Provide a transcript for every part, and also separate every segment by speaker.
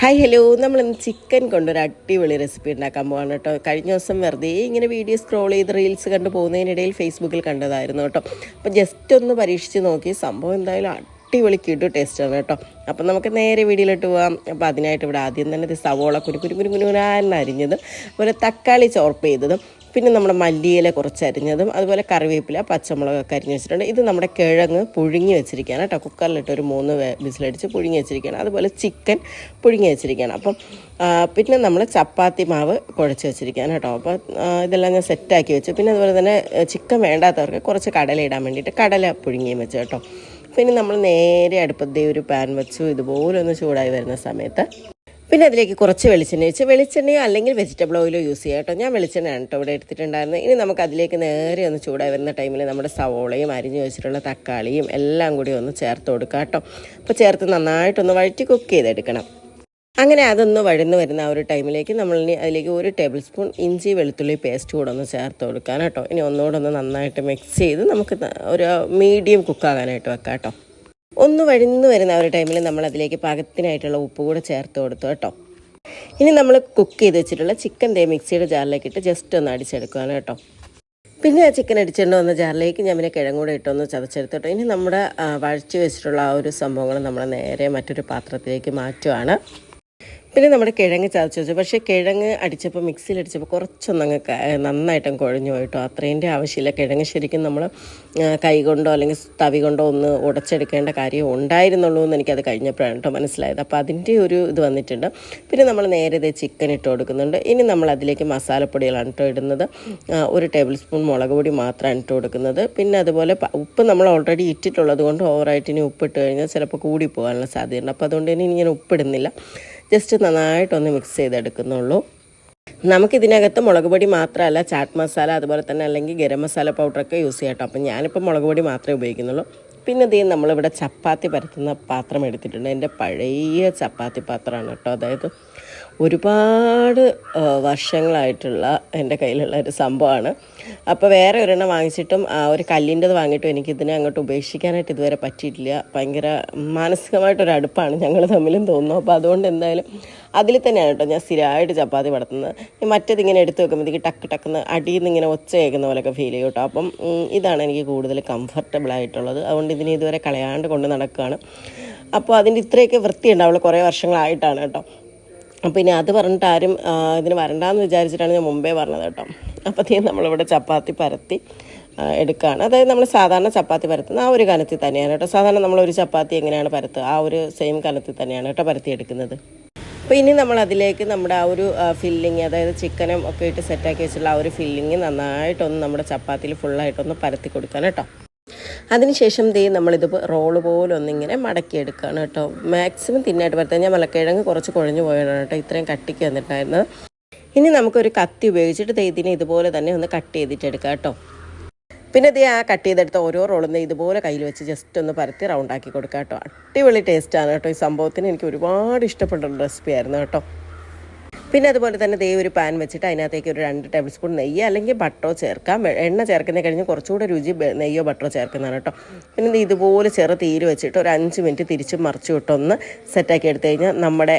Speaker 1: Hi hello നമ്മൾ ഇന്ന് chicken കൊണ്ടൊരു അടിപൊളി റെസിപ്പി ഉണ്ടാക്കാൻ പോവാണ് കേട്ടോ കഴിഞ്ഞ ദിവസം വെറുതെ ഇങ്ങനെ വീഡിയോ സ്ക്രോൾ ചെയ്ത് റീൽസ് കണ്ട് പോകുന്നതിനിടയിൽ ഫേസ്ബുക്കിൽ കണ്ടതായിരുന്നു കേട്ടോ അപ്പോൾ ജസ്റ്റ് ഒന്ന് പരീക്ഷിച്ച് നോക്കി സംഭവം എന്തായാലും അടിപൊളി കിട്ടു ടേസ്റ്റാണ് കേട്ടോ അപ്പം നമുക്ക് നേരെ വീഡിയോയിലോട്ട് പോകാം അപ്പോൾ അതിനായിട്ട് ഇവിടെ ആദ്യം തന്നെ ഇത് സവോള കുരുക്കുരു കുരു കുരു കുരുകുരാൻ അരിഞ്ഞത് അതുപോലെ തക്കാളി ചോർപ്പ് ചെയ്തതും പിന്നെ നമ്മുടെ മല്ലിയില കുറച്ച് അരിഞ്ഞതും അതുപോലെ കറിവേപ്പില പച്ചമുളകൊക്കെ അരിഞ്ഞ് വെച്ചിട്ടുണ്ട്. ഇത് നമ്മുടെ കിഴങ്ങ് പുഴുങ്ങി വെച്ചിരിക്കുകയാണ് കേട്ടോ. കുക്കറിലിട്ട് ഒരു മൂന്ന് വിസിലടിച്ച് പുഴുങ്ങി വെച്ചിരിക്കുകയാണ്. അതുപോലെ ചിക്കൻ പുഴുങ്ങി വെച്ചിരിക്കുകയാണ്. അപ്പം പിന്നെ നമ്മൾ ചപ്പാത്തി മാവ് കുഴച്ച് വെച്ചിരിക്കുകയാണ് കേട്ടോ. അപ്പോൾ ഇതെല്ലാം ഞാൻ സെറ്റാക്കി വെച്ചു. പിന്നെ അതുപോലെ തന്നെ ചിക്കൻ വേണ്ടാത്തവർക്ക് കുറച്ച് കടല ഇടാൻ വേണ്ടിയിട്ട് കടല പുഴുങ്ങിയും വെച്ചു കേട്ടോ. പിന്നെ നമ്മൾ നേരെ അടുപ്പത്തേ ഒരു പാൻ വെച്ചു. ഇതുപോലെ ഒന്ന് ചൂടായി വരുന്ന സമയത്ത് പിന്നെ അതിലേക്ക് കുറച്ച് വെളിച്ചെണ്ണ ഒഴിച്ച് വെളിച്ചെണ്ണയോ അല്ലെങ്കിൽ വെജിറ്റബിൾ ഓയിലോ യൂസ് ചെയ്യാം കേട്ടോ. ഞാൻ വെളിച്ചെണ്ണയാണ് കേട്ടോ ഇവിടെ എടുത്തിട്ടുണ്ടായിരുന്നത്. ഇനി നമുക്ക് അതിലേക്ക് നേരെ ഒന്ന് ചൂടായി വരുന്ന ടൈമിൽ നമ്മുടെ സവോളയും അരിഞ്ഞു വെച്ചിട്ടുള്ള തക്കാളിയും എല്ലാം കൂടി ഒന്ന് ചേർത്ത് കൊടുക്കാം കേട്ടോ. അപ്പോൾ ചേർത്ത് നന്നായിട്ടൊന്ന് വഴറ്റി കുക്ക് ചെയ്തെടുക്കണം. അങ്ങനെ അതൊന്ന് വഴന്ന് വരുന്ന ആ ഒരു ടൈമിലേക്ക് നമ്മൾ ഇനി അതിലേക്ക് ഒരു ടേബിൾ സ്പൂൺ ഇഞ്ചി വെളുത്തുള്ളി പേസ്റ്റ് കൂടെ ഒന്ന് ചേർത്ത് കൊടുക്കാൻ കേട്ടോ. ഇനി ഒന്നുകൂടെ ഒന്ന് നന്നായിട്ട് മിക്സ് ചെയ്ത് നമുക്ക് ഒരു മീഡിയം കുക്കാകാനായിട്ട് വെക്കാം കേട്ടോ. ഒന്ന് വഴിന്ന് വരുന്ന ആ ഒരു ടൈമിൽ നമ്മൾ അതിലേക്ക് പാകത്തിനായിട്ടുള്ള ഉപ്പ് കൂടെ ചേർത്ത് കൊടുത്തു കേട്ടോ. ഇനി നമ്മൾ കുക്ക് ചെയ്ത് വെച്ചിട്ടുള്ള ചിക്കൻ ദേ മിക്സിയുടെ ജാറിലേക്ക് ഇട്ട് ജസ്റ്റ് ഒന്ന് അടിച്ചെടുക്കുകയാണ് കേട്ടോ. പിന്നെ ആ ചിക്കൻ അടിച്ചിട്ട് വന്ന ജാറിലേക്ക് ഞാൻ പിന്നെ കിഴങ്ങൂടെ ഇട്ടൊന്ന് ചതച്ചെടുത്തിട്ട് ഇനി നമ്മുടെ വഴച്ചു വെച്ചിട്ടുള്ള ആ ഒരു സംഭവങ്ങൾ നമ്മൾ നേരെ മറ്റൊരു പാത്രത്തിലേക്ക് മാറ്റുവാണ്. പിന്നെ നമ്മുടെ കിഴങ്ങ് ചതച്ച് വെച്ചു. പക്ഷേ കിഴങ്ങ് അടിച്ചപ്പോൾ മിക്സിയിൽ അടിച്ചപ്പോൾ കുറച്ചൊന്നങ്ങ് നന്നായിട്ടും കുഴഞ്ഞു പോയിട്ടോ. അത്രേന്റെ ആവശ്യമില്ല. കിഴങ്ങ് ശരിക്കും നമ്മൾ കൈ കൊണ്ടോ അല്ലെങ്കിൽ തവി കൊണ്ടോ ഒന്ന് ഉടച്ചെടുക്കേണ്ട കാര്യം ഉണ്ടായിരുന്നുള്ളൂ എന്ന് എനിക്കത് കഴിഞ്ഞപ്പോഴാണ് കേട്ടോ മനസ്സിലായത്. അപ്പോൾ അതിന്റെ ഒരു ഇത് വന്നിട്ടുണ്ട്. പിന്നെ നമ്മൾ നേരെ ഇത് ചിക്കൻ ഇട്ട് കൊടുക്കുന്നുണ്ട്. ഇനി നമ്മൾ അതിലേക്ക് മസാലപ്പൊടികളാണ് കേട്ടോ ഇടുന്നത്. ഒരു ടേബിൾ സ്പൂൺ മുളക് പൊടി മാത്രമാണ് ഇട്ട് കൊടുക്കുന്നത്. പിന്നെ അതുപോലെ ഉപ്പ് നമ്മൾ ഓൾറെഡി ഇട്ടിട്ടുള്ളത് കൊണ്ട് ഓവറായിട്ട് ഇനി ഉപ്പിട്ട് കഴിഞ്ഞാൽ ചിലപ്പോൾ കൂടി പോകാനുള്ള സാധ്യതയുണ്ട്. അപ്പോൾ അതുകൊണ്ട് ഇനി ഞാൻ ഉപ്പിടുന്നില്ല. ജസ്റ്റ് നന്നായിട്ടൊന്ന് മിക്സ് ചെയ്തെടുക്കുന്നുള്ളൂ. നമുക്കിതിനകത്ത് മുളക് പൊടി മാത്രമല്ല ചാറ്റ് മസാല അതുപോലെ തന്നെ അല്ലെങ്കിൽ ഗരം മസാല പൗഡറൊക്കെ യൂസ് ചെയ്യാം കേട്ടോ. അപ്പം ഞാനിപ്പോൾ മുളക് പൊടി മാത്രമേ ഉപയോഗിക്കുന്നുള്ളൂ. പിന്നെ ഇതേ നമ്മളിവിടെ ചപ്പാത്തി പരത്തുന്ന പാത്രം എടുത്തിട്ടുണ്ട്. എന്റെ പഴയ ചപ്പാത്തി പാത്രമാണ് കേട്ടോ. അതായത് ഒരുപാട് വർഷങ്ങളായിട്ടുള്ള എന്റെ കയ്യിലുള്ള ഒരു സംഭവമാണ്. അപ്പോൾ വേറെ ഒരെണ്ണം വാങ്ങിച്ചിട്ടും ആ, ഒരു കല്ലിന്റെത് വാങ്ങിയിട്ടും എനിക്കിതിനെ അങ്ങോട്ട് ഉപേക്ഷിക്കാനായിട്ട് ഇതുവരെ പറ്റിയിട്ടില്ല. ഭയങ്കര മാനസികമായിട്ടൊരു അടുപ്പാണ് ഞങ്ങൾ തമ്മിലും തോന്നുന്നു. അപ്പോൾ അതുകൊണ്ട് എന്തായാലും അതിൽ തന്നെയാണ് കേട്ടോ ഞാൻ സ്ഥിരമായിട്ട് ചപ്പാത്തി പടത്തുന്നത് ഈ മറ്റേതിങ്ങനെ എടുത്ത് വെക്കുമ്പോഴത്തേക്ക് ടക്ക് ടക്കുന്ന് അടിയിൽ നിന്ന് ഇങ്ങനെ ഒച്ച കേൾക്കുന്ന പോലെയൊക്കെ ഫീൽ ചെയ്യും കേട്ടോ. അപ്പം ഇതാണ് എനിക്ക് കൂടുതൽ കംഫർട്ടബിൾ ആയിട്ടുള്ളത്. അതുകൊണ്ട് ഇതിനെ ഇതുവരെ കളയാണ്ട് കൊണ്ട് നടക്കുകയാണ് അപ്പോൾ അതിന്റെ ഇത്രയൊക്കെ വൃത്തിയുണ്ട്. അവൾ കുറേ വർഷങ്ങളായിട്ടാണ് കേട്ടോ. അപ്പോൾ ഇനി അത് പറഞ്ഞിട്ട് ആരും ഇതിന് വരണ്ടാന്ന് വിചാരിച്ചിട്ടാണ് ഞാൻ മുമ്പേ പറഞ്ഞത് കേട്ടോ. അപ്പോഴത്തേക്കും നമ്മളിവിടെ ചപ്പാത്തി പരത്തി എടുക്കുകയാണ് അതായത് നമ്മൾ സാധാരണ ചപ്പാത്തി പരത്തുന്ന ആ ഒരു കനത്തിൽ തന്നെയാണ് കേട്ടോ. സാധാരണ നമ്മൾ ഒരു ചപ്പാത്തി എങ്ങനെയാണ് പരത്തുക? ആ ഒരു സെയിം കനത്തിൽ തന്നെയാണ് കേട്ടോ പരത്തി എടുക്കുന്നത്. അപ്പോൾ ഇനി നമ്മൾ അതിലേക്ക് നമ്മുടെ ആ ഒരു ഫില്ലിങ് അതായത് ചിക്കനും ഒക്കെ ഇട്ട് സെറ്റാക്കി വെച്ചിട്ടുള്ള ആ ഒരു ഫില്ലിങ് നന്നായിട്ടൊന്ന് നമ്മുടെ ചപ്പാത്തിയിൽ ഫുള്ളായിട്ടൊന്ന് പരത്തി കൊടുക്കാൻ കേട്ടോ. അതിനുശേഷം ദേ നമ്മളിത് റോൾ പോലെ ഒന്നിങ്ങനെ മടക്കിയെടുക്കുകയാണ് കേട്ടോ. മാക്സിമം തിന്നായിട്ട് പരത്താൻ ഞാൻ മലക്കിഴങ്ങ് കുറച്ച് കുഴഞ്ഞു പോയതാണ് കേട്ടോ. ഇത്രയും കട്ടിക്ക് വന്നിട്ടായിരുന്നു. ഇനി നമുക്കൊരു കത്തി ഉപയോഗിച്ചിട്ട് ഇതിനെ ഇതുപോലെ തന്നെ ഒന്ന് കട്ട് ചെയ്തിട്ടെടുക്കാം കേട്ടോ. പിന്നെ ദേ ആ കട്ട് ചെയ്തെടുത്ത ഓരോ റോളും ഇതുപോലെ കയ്യിൽ വെച്ച് ജസ്റ്റ് ഒന്ന് പരത്തി റൗണ്ടാക്കി കൊടുക്കാം കേട്ടോ. അടിപൊളി ടേസ്റ്റാണ് കേട്ടോ ഈ സംഭവത്തിന്. എനിക്ക് ഒരുപാട് ഇഷ്ടപ്പെട്ട റെസിപ്പി ആയിരുന്നു കേട്ടോ. പിന്നെ അതുപോലെ തന്നെ ദേ ഒരു പാൻ വെച്ചിട്ട് അതിനകത്തേക്ക് ഒരു രണ്ട് ടേബിൾ സ്പൂൺ നെയ്യ് അല്ലെങ്കിൽ ബട്ടറോ ചേർക്കാം. എണ്ണ ചേർക്കുന്ന കഴിഞ്ഞ് കുറച്ചുകൂടെ രുചി നെയ്യോ ബട്ടറോ ചേർക്കുന്നതാണ് കേട്ടോ. പിന്നെ ഇതുപോലെ ചെറു തീര് വെച്ചിട്ട് ഒരു അഞ്ച് മിനിറ്റ് തിരിച്ച് മറിച്ച് വിട്ടൊന്ന് സെറ്റാക്കി എടുത്തു കഴിഞ്ഞാൽ നമ്മുടെ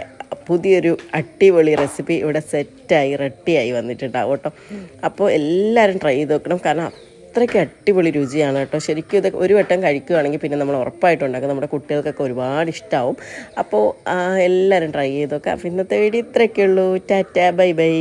Speaker 1: പുതിയൊരു അടിപൊളി റെസിപ്പി ഇവിടെ സെറ്റായി റെഡിയായി വന്നിട്ടുണ്ടാവും കേട്ടോ. അപ്പോൾ എല്ലാവരും ട്രൈ ചെയ്ത് നോക്കണം. കാരണം അത്രയ്ക്ക് അടിപൊളി രുചിയാണ് കേട്ടോ. ശരിക്കും ഇത് ഒരു വട്ടം കഴിക്കുകയാണെങ്കിൽ പിന്നെ നമ്മൾ ഉറപ്പായിട്ട് ഉണ്ടാക്കും നമ്മുടെ കുട്ടികൾക്കൊക്കെ ഒരുപാട് ഇഷ്ടമാവും അപ്പോൾ എല്ലാവരും ട്രൈ ചെയ്തൊക്കെ അപ്പോൾ ഇന്നത്തെ വീഡിയോ ഇത്രയൊക്കെ ഉള്ളൂ. Tata bye bye.